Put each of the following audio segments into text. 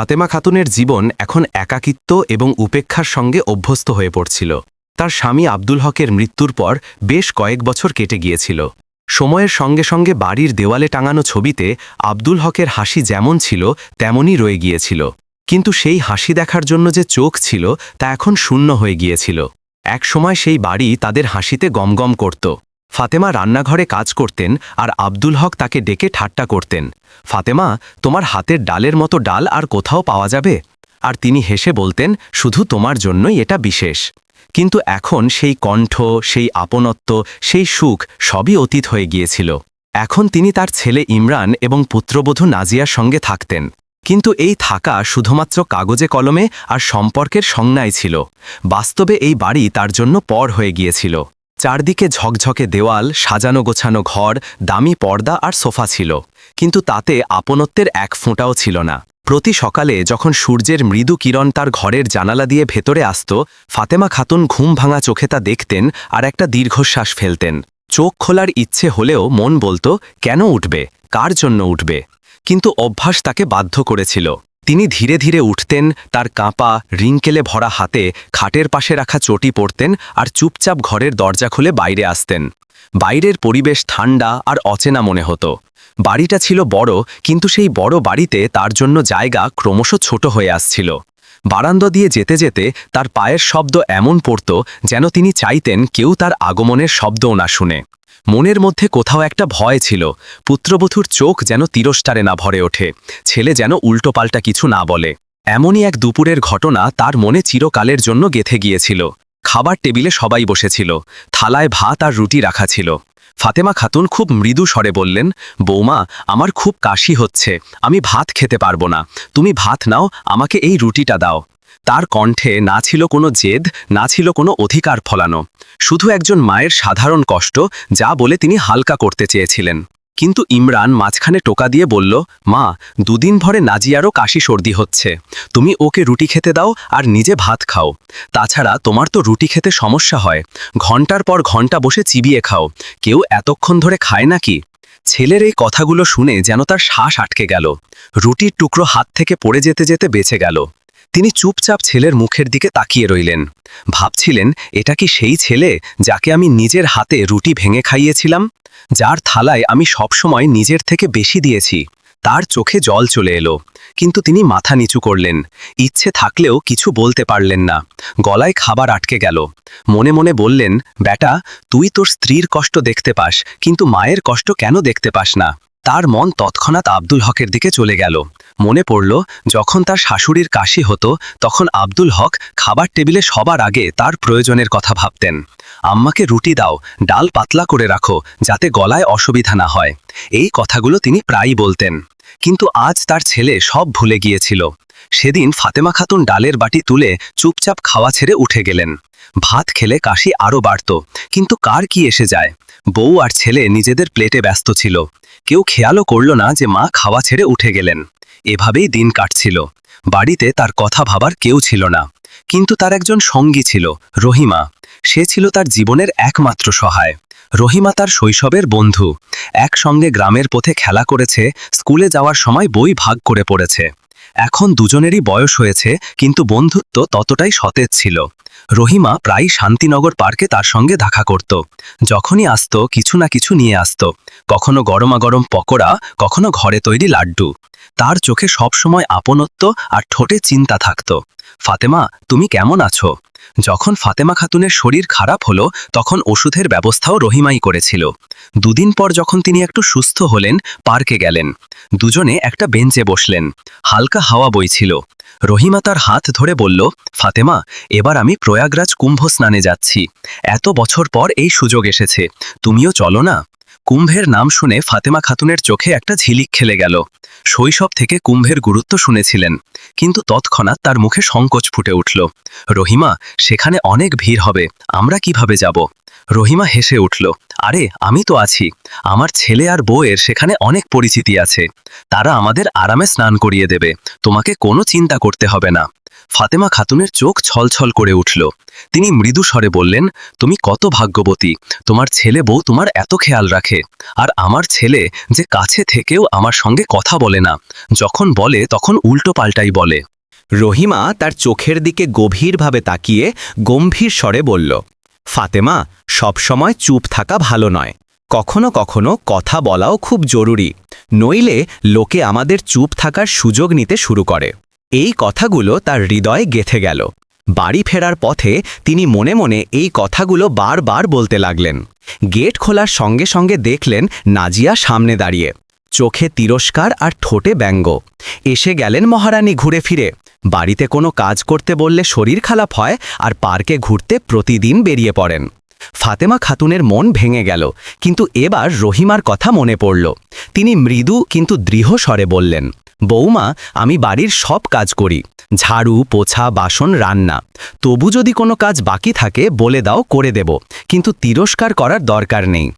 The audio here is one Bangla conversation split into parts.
ফাতেমা খাতুনের জীবন এখন একাকিত্ব এবং উপেক্ষার সঙ্গে অভ্যস্ত হয়ে পড়ছিল। তার স্বামী আব্দুল হকের মৃত্যুর পর বেশ কয়েক বছর কেটে গিয়েছিল। সময়ের সঙ্গে সঙ্গে বাড়ির দেওয়ালে টাঙানো ছবিতে আব্দুল হকের হাসি যেমন ছিল, তেমনই রয়ে গিয়েছিল। কিন্তু সেই হাসি দেখার জন্য যে চোখ ছিল, তা এখন শূন্য হয়ে গিয়েছিল। একসময় সেই বাড়ি তাদের হাসিতে গমগম করত। ফাতেমা রান্নাঘরে কাজ করতেন আর আব্দুল হক তাকে ডেকে ঠাট্টা করতেন। ফাতেমা, তোমার হাতের ডালের মতো ডাল আর কোথাও পাওয়া যাবে? আর তিনি হেসে বলতেন, শুধু তোমার জন্যই এটা বিশেষ। কিন্তু এখন সেই কণ্ঠ, সেই আপনত্ব, সেই সুখ সবই অতীত হয়ে গিয়েছিল। এখন তিনি তার ছেলে ইমরান এবং পুত্রবধূ নাজিয়ার সঙ্গে থাকতেন। কিন্তু এই থাকা শুধুমাত্র কাগজে কলমে আর সম্পর্কের সংজ্ঞায় ছিল। বাস্তবে এই বাড়ি তার জন্য পর হয়ে গিয়েছিল। চারদিকে ঝকঝকে দেওয়াল, সাজানো গোছানো ঘর, দামি পর্দা আর সোফা ছিল। কিন্তু তাতে আপনত্বের এক ফোঁটাও ছিল না। প্রতি সকালে যখন সূর্যের মৃদু কিরণ তার ঘরের জানালা দিয়ে ভেতরে আসত, ফাতেমা খাতুন ঘুম ভাঙা চোখে তা দেখতেন আর একটা দীর্ঘশ্বাস ফেলতেন। চোখ খোলার ইচ্ছে হলেও মন বলতো, কেন উঠবে? কার জন্য উঠবে? কিন্তু অভ্যাস তাকে বাধ্য করেছিল। তিনি ধীরে ধীরে উঠতেন, তার কাঁপা রিঙ্কেলে ভরা হাতে খাটের পাশে রাখা চটি পড়তেন আর চুপচাপ ঘরের দরজা খুলে বাইরে আসতেন। বাইরের পরিবেশ ঠান্ডা আর অচেনা মনে হতো। বাড়িটা ছিল বড়, কিন্তু সেই বড় বাড়িতে তার জন্য জায়গা ক্রমশ ছোট হয়ে আসছিল। বারান্দা দিয়ে যেতে যেতে তার পায়ের শব্দ এমন পড়ত যেন তিনি চাইতেন কেউ তার আগমনের শব্দও না শুনে। মনের মধ্যে কোথাও একটা ভয় ছিল। পুত্রবধূর চোখ যেন তিরস্টারে না ভরে ওঠে। ছেলে যেন উল্টোপাল্টা কিছু না বলে। এমনই এক দুপুরের ঘটনা তার মনে চিরকালের জন্য গেথে গিয়েছিল। খাবার টেবিলে সবাই বসেছিল। থালায় ভাত আর রুটি রাখা ছিল। ফাতেমা খাতুন খুব মৃদু স্বরে বললেন, বৌমা, আমার খুব কাশি হচ্ছে। আমি ভাত খেতে পারব না। তুমি ভাত নাও, আমাকে এই রুটিটা দাও। তার কণ্ঠে না ছিল কোনো জেদ, না ছিল কোনো অধিকার ফলানো। শুধু একজন মায়ের সাধারণ কষ্ট, যা বলে তিনি হালকা করতে চেয়েছিলেন। কিন্তু ইমরান মাঝখানে টোকা দিয়ে বলল, মা, দুদিন ভরে নাজিয়ারও কাশি সর্দি হচ্ছে। তুমি ওকে রুটি খেতে দাও আর নিজে ভাত খাও। তাছাড়া তোমার তো রুটি খেতে সমস্যা হয়। ঘণ্টার পর ঘণ্টা বসে চিবিয়ে খাও। কেউ এতক্ষণ ধরে খায় নাকি? ছেলের এই কথাগুলো শুনে যেন তার শ্বাস আটকে গেল। রুটির টুকরো হাত থেকে পড়ে যেতে যেতে বেঁচে গেল। তিনি চুপচাপ ছেলের মুখের দিকে তাকিয়ে রইলেন। ভাবছিলেন, এটা কি সেই ছেলে যাকে আমি নিজের হাতে রুটি ভেঙে খাইয়েছিলাম? যার থালায় আমি সবসময় নিজের থেকে বেশি দিয়েছি। তার চোখে জল চলে এলো। কিন্তু তিনি মাথা নিচু করলেন। ইচ্ছে থাকলেও কিছু বলতে পারলেন না। গলায় খাবার আটকে গেল। মনে মনে বললেন বেটা তুই তোর স্ত্রীর কষ্ট দেখতে পাস, কিন্তু মায়ের কষ্ট কেন দেখতে পাস না? তার মন তৎক্ষণাৎ আব্দুল হকের দিকে চলে গেল। মনে পড়ল, যখন তার শাশুড়ির কাশি হতো, তখন আব্দুল হক খাবার টেবিলে সবার আগে তার প্রয়োজনের কথা ভাবতেন। আম্মাকে রুটি দাও, ডাল পাতলা করে রাখো, যাতে গলায় অসুবিধা না হয়। এই কথাগুলো তিনি প্রায়ই বলতেন। কিন্তু আজ তার ছেলে সব ভুলে গিয়েছিল। সেদিন ফাতেমা খাতুন ডালের বাটি তুলে চুপচাপ খাওয়া ছেড়ে উঠে গেলেন। ভাত খেলে কাশি আরও বাড়ত। কিন্তু কার কি এসে যায়? বউ আর ছেলে নিজেদের প্লেটে ব্যস্ত ছিল। কেউ খেয়ালও করল না যে মা খাওয়া ছেড়ে উঠে গেলেন। এভাবেই দিন কাটছিল। বাড়িতে তার কথা ভাবার কেউ ছিল না। কিন্তু তার একজন সঙ্গী ছিল, রহিমা। সে ছিল তার জীবনের একমাত্র সহায়। রহিমা তার শৈশবের বন্ধু। একসঙ্গে গ্রামের পথে খেলা করেছে, স্কুলে যাওয়ার সময় বই ভাগ করে পড়েছে। এখন দুজনেরই বয়স হয়েছে, কিন্তু বন্ধুত্ব ততটাই সতেজ ছিল। রহিমা প্রায় শান্তিনগর পার্কে তার সঙ্গে দেখা করত। যখনই আসত, কিছু না কিছু নিয়ে আসত। কখনো গরমাগরম পকোড়া, কখনো ঘরে তৈরি লাড্ডু। তার চোখে সবসময় আপনত্ব আর ঠোঁটে চিন্তা থাকত। ফাতেমা, তুমি কেমন আছো? যখন ফাতেমা খাতুনের শরীর খারাপ হলো, তখন ওষুধের ব্যবস্থাও রহিমাই করেছিল। দুদিন পর যখন তিনি একটু সুস্থ হলেন, পার্কে গেলেন। দুজনে একটা বেঞ্চে বসলেন। হালকা হাওয়া বইছিল। রহিমা তার হাত ধরে বলল, ফাতেমা, এবার আমি প্রয়াগরাজ কুম্ভ স্নানে যাচ্ছি। এত বছর পর এই সুযোগ এসেছে। তুমিও চলো না? কুম্ভের নাম শুনে ফাতেমা খাতুনের চোখে একটা ঝিলিক খেলে গেল। শৈশব থেকে কুম্ভের গুরুত্ব শুনেছিলেন, কিন্তু তৎক্ষণাৎ তার মুখে সংকোচ ফুটে উঠল। রহিমা, সেখানে অনেক ভিড় হবে, আমরা কীভাবে যাব? রহিমা হেসে উঠল, আরে, আমি তো আছি। আমার ছেলে আর বউয়ের সেখানে অনেক পরিচিতি আছে। তারা আমাদের আরামে স্নান করিয়ে দেবে, তোমাকে কোনো চিন্তা করতে হবে না। ফাতেমা খাতুনের চোখ ছলছল করে উঠল। তিনি মৃদু স্বরে বললেন, তুমি কত ভাগ্যবতী! তোমার ছেলে বউ তোমার এত খেয়াল রাখে। আর আমার ছেলে যে কাছে থেকেও আমার সঙ্গে কথা বলে না। যখন বলে, তখন উল্টো পাল্টাই বলে। রহিমা তার চোখের দিকে গভীরভাবে তাকিয়ে গম্ভীর স্বরে বলল, ফাতেমা সবসময় চুপ থাকা ভালো নয়। কখনো কখনো কথা বলাও খুব জরুরি। নইলে লোকে আমাদের চুপ থাকার সুযোগ নিতে শুরু করে। এই কথাগুলো তার হৃদয়ে গেথে গেল। বাড়ি ফেরার পথে তিনি মনে মনে এই কথাগুলো বারবার বলতে লাগলেন। গেট খোলার সঙ্গে সঙ্গে দেখলেন নাজিয়া সামনে দাঁড়িয়ে। চোখে তিরস্কার আর ঠোঁটে ব্যঙ্গ। এসে গেলেন মহারানী ঘুরে ফিরে। বাড়িতে কোনো কাজ করতে বললে শরীর খারাপ হয় আর পার্কে ঘুরতে প্রতিদিন বেরিয়ে পড়েন। ফাতেমা খাতুনের মন ভেঙে গেল, কিন্তু এবার রহিমার কথা মনে পড়ল। তিনি মৃদু কিন্তু দৃঢ় স্বরে বললেন বৌমা, আমি বাড়ির সব কাজ করি। ঝাড়ু, পোছা, বাসন, রান্না। তবু যদি কোনো কাজ বাকি থাকে, বলে দাও, করে দেব। কিন্তু তিরস্কার করার দরকার নেই।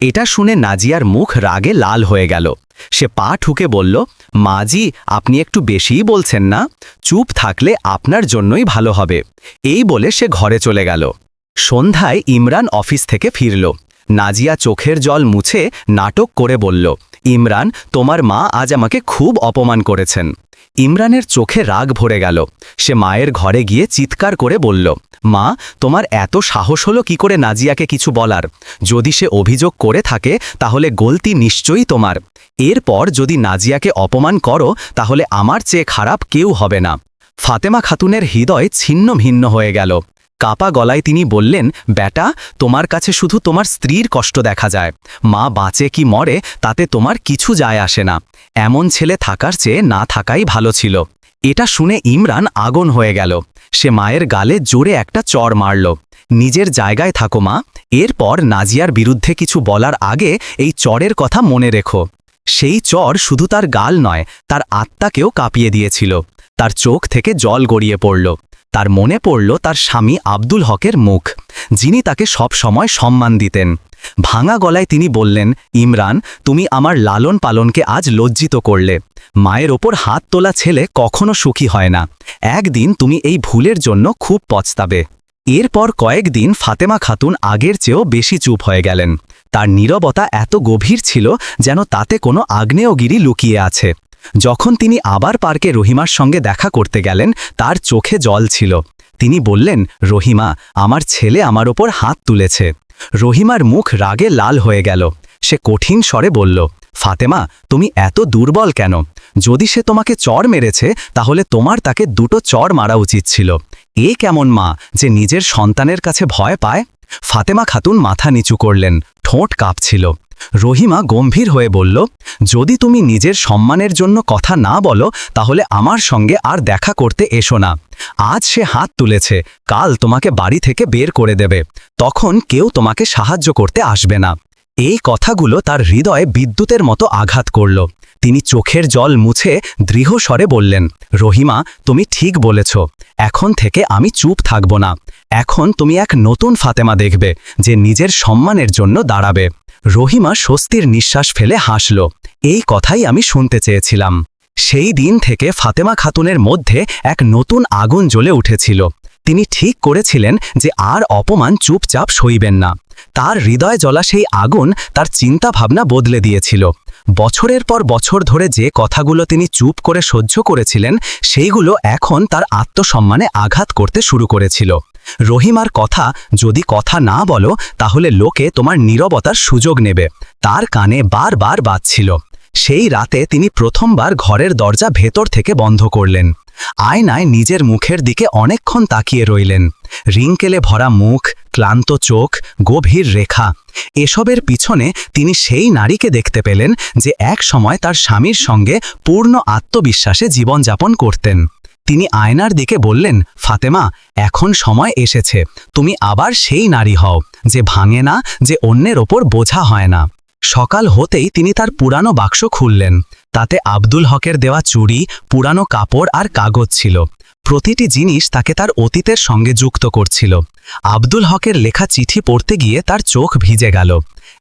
এটা শুনে নাজিয়ার মুখ রাগে লাল হয়ে গেল। সে পা ঠুকে বলল মাজি আপনি একটু বেশিই বলছেন না। চুপ থাকলে আপনার জন্যই ভালো হবে। এই বলে সে ঘরে চলে গেল। সন্ধ্যায় ইমরান অফিস থেকে ফিরল। নাজিয়া চোখের জল মুছে নাটক করে বলল ইমরান, তোমার মা আজ আমাকে খুব অপমান করেছেন। ইমরানের চোখে রাগ ভরে গেল। সে মায়ের ঘরে গিয়ে চিৎকার করে বলল, মা, তোমার এত সাহস হলো কি করে নাজিয়াকে কিছু বলার? যদি সে অভিযোগ করে থাকে, তাহলে গলতি নিশ্চয়ই তোমার। এরপর যদি নাজিয়াকে অপমান করো, তাহলে আমার চেয়ে খারাপ কেউ হবে না। ফাতেমা খাতুনের হৃদয় ছিন্ন ভিন্ন হয়ে গেল। কাপা গলায় তিনি বললেন, বেটা, তোমার কাছে শুধু তোমার স্ত্রীর কষ্ট দেখা যায়। মা বাঁচে কি মরে, তাতে তোমার কিছু যায় আসে না। এমন ছেলে থাকার চেয়ে না থাকাই ভালো ছিল। এটা শুনে ইমরান আগুন হয়ে গেল। সে মায়ের গালে জোরে একটা চর মারল। নিজের জায়গায় থাকো মা। এরপর নাজিয়ার বিরুদ্ধে কিছু বলার আগে এই চরের কথা মনে রেখো। সেই চর শুধু তার গাল নয়, তার আত্মাকেও কাঁপিয়ে দিয়েছিল। তার চোখ থেকে জল গড়িয়ে পড়ল। তার মনে পড়ল তার স্বামী আব্দুল হকের মুখ, যিনি তাকে সব সময় সম্মান দিতেন। ভাঙা গলায় তিনি বললেন, ইমরান, তুমি আমার লালন পালনকে আজ লজ্জিত করলে। মায়ের ওপর হাত তোলা ছেলে কখনো সুখী হয় না। একদিন তুমি এই ভুলের জন্য খুব পচতাবে এরপর কয়েকদিন ফাতেমা খাতুন আগের চেয়েও বেশি চুপ হয়ে গেলেন। তার নীরবতা এত গভীর ছিল যেন তাতে কোনো আগ্নেয়গিরি লুকিয়ে আছে। যখন তিনি আবার পার্কে রহিমার সঙ্গে দেখা করতে গেলেন, তার চোখে জল ছিল। তিনি বললেন, রহিমা, আমার ছেলে আমার ওপর হাত তুলেছে। রহিমার মুখ রাগে লাল হয়ে গেল। সে কঠিন স্বরে বলল, ফাতেমা, তুমি এত দুর্বল কেন? যদি সে তোমাকে চর মেরেছে, তাহলে তোমার তাকে দুটো চর মারা উচিত ছিল। এ কেমন মা যে নিজের সন্তানের কাছে ভয় পায়? ফাতেমা খাতুন মাথা নিচু করলেন। ঠোঁট কাঁপছিল। রহিমা গম্ভীর হয়ে বলল, যদি তুমি নিজের সম্মানের জন্য কথা না বলো, তাহলে আমার সঙ্গে আর দেখা করতে এসো না। আজ সে হাত তুলেছে, কাল তোমাকে বাড়ি থেকে বের করে দেবে। তখন কেউ তোমাকে সাহায্য করতে আসবে না। এই কথাগুলো তার হৃদয়ে বিদ্যুতের মতো আঘাত করল। তিনি চোখের জল মুছে দৃঢ় স্বরে বললেন, রহিমা, তুমি ঠিক বলেছ। এখন থেকে আমি চুপ থাকব না। এখন তুমি এক নতুন ফাতেমা দেখবে, যে নিজের সম্মানের জন্য দাঁড়াবে। রহিমা স্বস্তির নিঃশ্বাস ফেলে হাসল। এই কথাই আমি শুনতে চেয়েছিলাম। সেই দিন থেকে ফাতেমা খাতুনের মধ্যে এক নতুন আগুন জ্বলে উঠেছিল। তিনি ঠিক করেছিলেন যে আর অপমান চুপচাপ সইবেন না। তার হৃদয় জ্বলা সেই আগুন তার চিন্তা ভাবনা বদলে দিয়েছিল। বছরের পর বছর ধরে যে কথাগুলো তিনি চুপ করে সহ্য করেছিলেন, সেইগুলো এখন তার আত্মসম্মানে আঘাত করতে শুরু করেছিল। রহিমার কথা যদি কথা না বলো, তাহলে লোকে তোমার নীরবতার সুযোগ নেবে। তার কানে বারবার বাজছিল। সেই রাতে তিনি প্রথমবার ঘরের দরজা ভেতর থেকে বন্ধ করলেন। আয়নায় নিজের মুখের দিকে অনেকক্ষণ তাকিয়ে রইলেন। রিঙ্কেলে ভরা মুখ, ক্লান্ত চোখ, গভীর রেখা। এসবের পিছনে তিনি সেই নারীকে দেখতে পেলেন যে এক সময় তার স্বামীর সঙ্গে পূর্ণ আত্মবিশ্বাসে জীবনযাপন করতেন। তিনি আয়নার দিকে বললেন, ফাতেমা, এখন সময় এসেছে। তুমি আবার সেই নারী হও, যে ভাঙে না, যে অন্যের ওপর বোঝা হয় না। সকাল হতেই তিনি তার পুরানো বাক্স খুললেন। তাতে আব্দুল হকের দেওয়া চুড়ি, পুরানো কাপড় আর কাগজ ছিল। প্রতিটি জিনিস তাকে তার অতীতের সঙ্গে যুক্ত করছিল। আব্দুল হকের লেখা চিঠি পড়তে গিয়ে তার চোখ ভিজে গেল।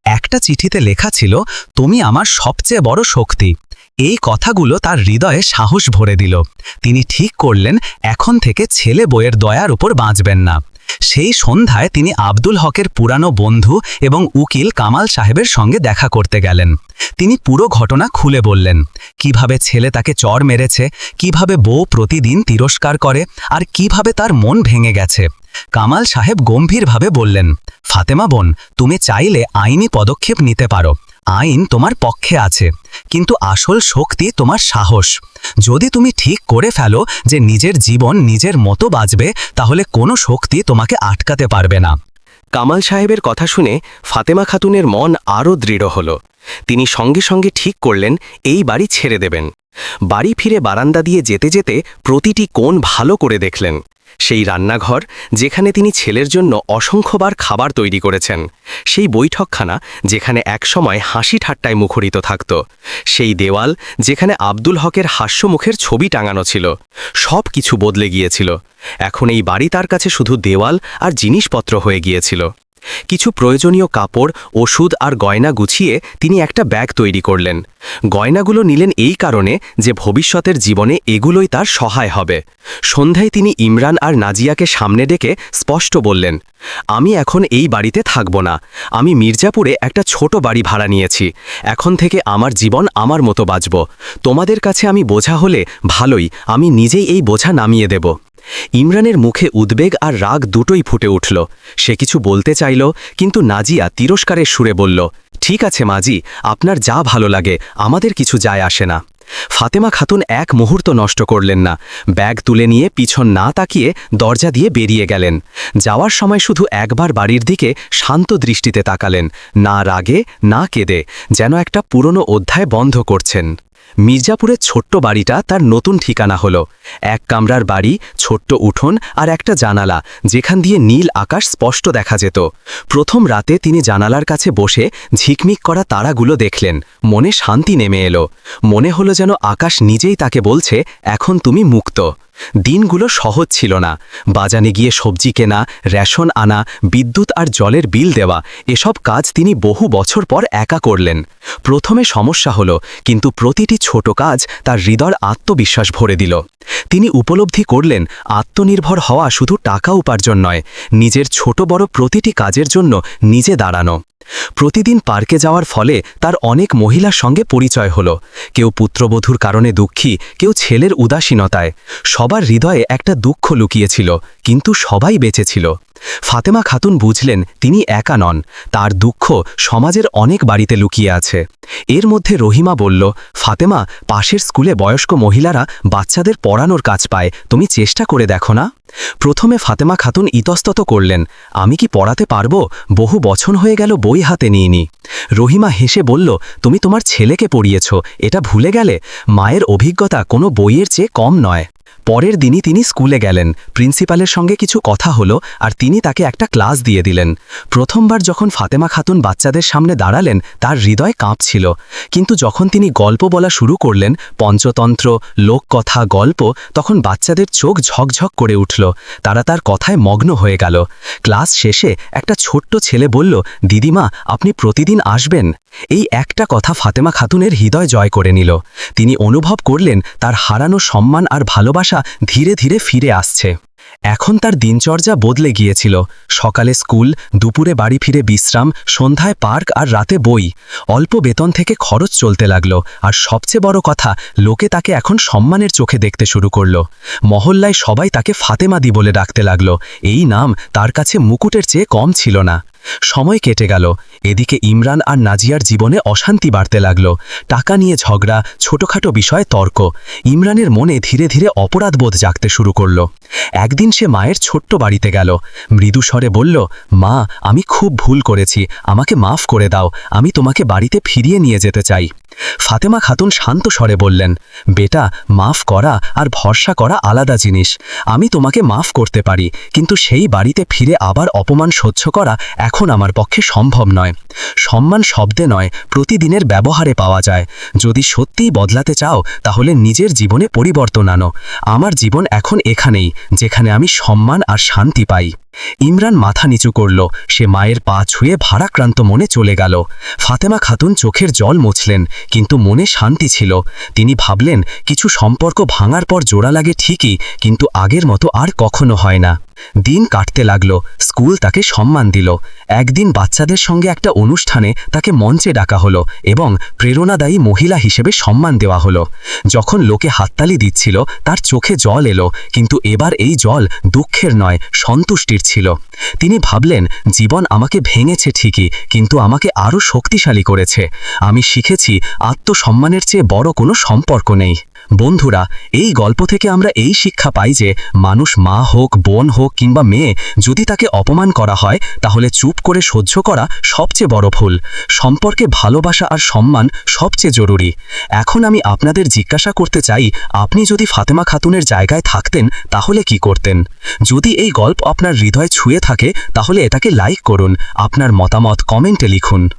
একটা চিঠিতে লেখা ছিল, তুমি আমার সবচেয়ে বড় শক্তি। এই কথাগুলো তার হৃদয়ে সাহস ভরে দিল। তিনি ঠিক করলেন, এখন থেকে ছেলে বইয়ের দয়ার উপর বাঁচবেন না। সেই সন্ধ্যায় তিনি আব্দুল হকের পুরানো বন্ধু এবং উকিল কামাল সাহেবের সঙ্গে দেখা করতে গেলেন। তিনি পুরো ঘটনা খুলে বললেন, কীভাবে ছেলে তাকে চর মেরেছে, কীভাবে বউ প্রতিদিন তিরস্কার করে, আর কীভাবে তার মন ভেঙে গেছে। কামাল সাহেব গম্ভীরভাবে বললেন, ফাতেমা বোন, তুমি চাইলে আইনি পদক্ষেপ নিতে পারো। আইন তোমার পক্ষে আছে, কিন্তু আসল শক্তি তোমার সাহস। যদি তুমি ঠিক করে ফেলো যে নিজের জীবন নিজের মতো বাঁচবে, তাহলে কোনো শক্তি তোমাকে আটকাতে পারবে না। কামাল সাহেবের কথা শুনে ফাতেমা খাতুনের মন আরও দৃঢ় হল। তিনি সঙ্গে সঙ্গে ঠিক করলেন, এই বাড়ি ছেড়ে দেবেন। বাড়ি ফিরে বারান্দা দিয়ে যেতে যেতে প্রতিটি কোণ ভালো করে দেখলেন। সেই রান্নাঘর যেখানে তিনি ছেলের জন্য অসংখ্যবার খাবার তৈরি করেছেন। সেই বৈঠকখানা যেখানে একসময় হাসি ঠাট্টায় মুখরিত থাকত। সেই দেওয়াল যেখানে আব্দুল হকের হাস্যমুখের ছবি টাঙানো ছিল। সব কিছু বদলে গিয়েছিল। এখন এই বাড়ি তার কাছে শুধু দেওয়াল আর জিনিসপত্র হয়ে গিয়েছিল। কিছু প্রয়োজনীয় কাপড়, ওষুধ আর গয়না গুছিয়ে তিনি একটা ব্যাগ তৈরি করলেন। গয়নাগুলো নিলেন এই কারণে যে ভবিষ্যতের জীবনে এগুলোই তার সহায় হবে। সন্ধ্যায় তিনি ইমরান আর নাজিয়াকে সামনে ডেকে স্পষ্ট বললেন, আমি এখন এই বাড়িতে থাকব না। আমি মির্জাপুরে একটা ছোট বাড়ি ভাড়া নিয়েছি। এখন থেকে আমার জীবন আমার মতো বাঁচব। তোমাদের কাছে আমি বোঝা হলে ভালোই, আমি নিজেই এই বোঝা নামিয়ে দেব। ইমরানের মুখে উদ্বেগ আর রাগ দুটোই ফুটে উঠল। সে কিছু বলতে চাইল, কিন্তু নাজিয়া তিরস্কারের সুরে বলল, ঠিক আছে মাজি, আপনার যা ভালো লাগে, আমাদের কিছু যায় আসে না। ফাতেমা খাতুন এক মুহূর্ত নষ্ট করলেন না। ব্যাগ তুলে নিয়ে পিছন না তাকিয়ে দরজা দিয়ে বেরিয়ে গেলেন। যাওয়ার সময় শুধু একবার বাড়ির দিকে শান্ত দৃষ্টিতে তাকালেন। না রাগে, না কেঁদে, যেন একটা পুরনো অধ্যায় বন্ধ করছেন। মির্জাপুরের ছোট্ট বাড়িটা তার নতুন ঠিকানা হলো। এক কামরার বাড়ি, ছোট্ট উঠোন আর একটা জানালা, যেখান দিয়ে নীল আকাশ স্পষ্ট দেখা যেত। প্রথম রাতে তিনি জানালার কাছে বসে ঝিকমিক করা তারাগুলো দেখলেন। মনে শান্তি নেমে এলো। মনে হলো যেন আকাশ নিজেই তাকে বলছে, এখন তুমি মুক্ত। দিনগুলো সহজ ছিল না। বাজানে গিয়ে সবজি কেনা, রেশন আনা, বিদ্যুৎ আর জলের বিল দেওয়া, এসব কাজ তিনি বহু বছর পর একা করলেন। প্রথমে সমস্যা হলো, কিন্তু প্রতিটি ছোট কাজ তার হৃদয় আত্মবিশ্বাস ভরে দিল। তিনি উপলব্ধি করলেন, আত্মনির্ভর হওয়া শুধু টাকা উপার্জন নয়, নিজের ছোট বড় প্রতিটি কাজের জন্য নিজে দাঁড়ানো। প্রতিদিন পার্কে যাওয়ার ফলে তার অনেক মহিলার সঙ্গে পরিচয় হলো। কেউ পুত্রবধূর কারণে দুঃখী, কেউ ছেলের উদাসীনতায়। সবার হৃদয়ে একটা দুঃখ লুকিয়েছিল, কিন্তু সবাই বেঁচে ছিল ফাতেমা খাতুন বুঝলেন তিনি একা নন, তার দুঃখ সমাজের অনেক বাড়িতে লুকিয়ে আছে। এর মধ্যে রহিমা বলল, ফাতেমা, পাশের স্কুলে বয়স্ক মহিলারা বাচ্চাদের পড়ানোর কাজ পায়, তুমি চেষ্টা করে দেখো না? প্রথমে ফাতেমা খাতুন ইতস্তত করলেন, আমি কি পড়াতে পারব? বহু বছর হয়ে গেল বই হাতে নিইনি। রহিমা হেসে বলল, তুমি তোমার ছেলেকে পড়িয়েছ, এটা ভুলে গেলে? মায়ের অভিজ্ঞতা কোনো বইয়ের চেয়ে কম নয়। পরের দিনই তিনি স্কুলে গেলেন। প্রিন্সিপালের সঙ্গে কিছু কথা হলো আর তিনি তাকে একটা ক্লাস দিয়ে দিলেন। প্রথমবার যখন ফাতেমা খাতুন বাচ্চাদের সামনে দাঁড়ালেন, তার হৃদয় কাঁপছিল। কিন্তু যখন তিনি গল্প বলা শুরু করলেন, পঞ্চতন্ত্র, লোককথা, গল্প, তখন বাচ্চাদের চোখ ঝকঝক করে উঠল। তারা তার কথায় মগ্ন হয়ে গেল। ক্লাস শেষে একটা ছোট্ট ছেলে বলল, দিদিমা, আপনি প্রতিদিন আসবেন? এই একটা কথা ফাতেমা খাতুনের হৃদয় জয় করে নিল। তিনি অনুভব করলেন, তার হারানো সম্মান আর ভালোবাসা ধীরে ধীরে ফিরে আসছে। এখন তার দিনচর্যা বদলে গিয়েছিল। সকালে স্কুল, দুপুরে বাড়ি ফিরে বিশ্রাম, সন্ধ্যায় পার্ক আর রাতে বই। অল্প বেতন থেকে খরচ চলতে লাগল আর সবচেয়ে বড় কথা, লোকে তাকে এখন সম্মানের চোখে দেখতে শুরু করল। মহল্লায় সবাই তাকে ফাতেমাদি বলে ডাকতে লাগল। এই নাম তার কাছে মুকুটের চেয়ে কম ছিল না। সময় কেটে গেল। এদিকে ইমরান আর নাজিয়ার জীবনে অশান্তি বাড়তে লাগল। টাকা নিয়ে ঝগড়া, ছোটখাটো বিষয়ে তর্ক। ইমরানের মনে ধীরে ধীরে অপরাধবোধ জাগতে শুরু করল। একদিন সে মায়ের ছোট্ট বাড়িতে গেল। মৃদু স্বরে বলল, মা, আমি খুব ভুল করেছি। আমাকে মাফ করে দাও। আমি তোমাকে বাড়িতে ফিরিয়ে নিয়ে যেতে চাই। ফাতেমা খাতুন শান্ত স্বরে বললেন, বেটা, মাফ করা আর ভরসা করা আলাদা জিনিস। আমি তোমাকে মাফ করতে পারি, কিন্তু সেই বাড়িতে ফিরে আবার অপমান সহ্য করা এখন আমার পক্ষে সম্ভব নয়। সম্মান শব্দে নয়, প্রতিদিনের ব্যবহারে পাওয়া যায়। যদি সত্যিই বদলাতে চাও, তাহলে নিজের জীবনে পরিবর্তন আনো। আমার জীবন এখন এখানেই, যেখানে আমি সম্মান আর শান্তি পাই। ইমরান মাথা নিচু করল। সে মায়ের পা ছুঁয়ে ভারাক্রান্ত মনে চলে গেল। ফাতেমা খাতুন চোখের জল মুছলেন, কিন্তু মনে শান্তি ছিল। তিনি ভাবলেন, কিছু সম্পর্ক ভাঙার পর জোড়া লাগে ঠিকই, কিন্তু আগের মতো আর কখনো হয় না। দিন কাটতে লাগল, স্কুল তাকে সম্মান দিল। একদিন বাচ্চাদের সঙ্গে একটা অনুষ্ঠানে তাকে মঞ্চে ডাকা হলো এবং প্রেরণাদায়ী মহিলা হিসেবে সম্মান দেওয়া হলো। যখন লোকে হাততালি দিচ্ছিল, তার চোখে জল এলো, কিন্তু এবার এই জল দুঃখের নয়, সন্তুষ্টির ছিল। তিনি ভাবলেন, জীবন আমাকে ভেঙেছে ঠিকই, কিন্তু আমাকে আরও শক্তিশালী করেছে। আমি শিখেছি, আত্মসম্মানের চেয়ে বড় কোনো সম্পর্ক নেই। বন্ধুরা, এই গল্প থেকে আমরা এই শিক্ষা পাই যে মানুষ মা হোক, বোন হোক কিংবা মেয়ে, যদি তাকে অপমান করা হয়, তাহলে চুপ করে সহ্য করা সবচেয়ে বড় ভুল। সম্পর্কে ভালোবাসা আর সম্মান সবচেয়ে জরুরি। এখন আমি আপনাদের জিজ্ঞাসা করতে চাই, আপনি যদি ফাতেমা খাতুনের জায়গায় থাকতেন, তাহলে কি করতেন? যদি এই গল্প আপনার হৃদয় ছুঁয়ে থাকে, তাহলে এটাকে লাইক করুন। আপনার মতামত কমেন্টে লিখুন।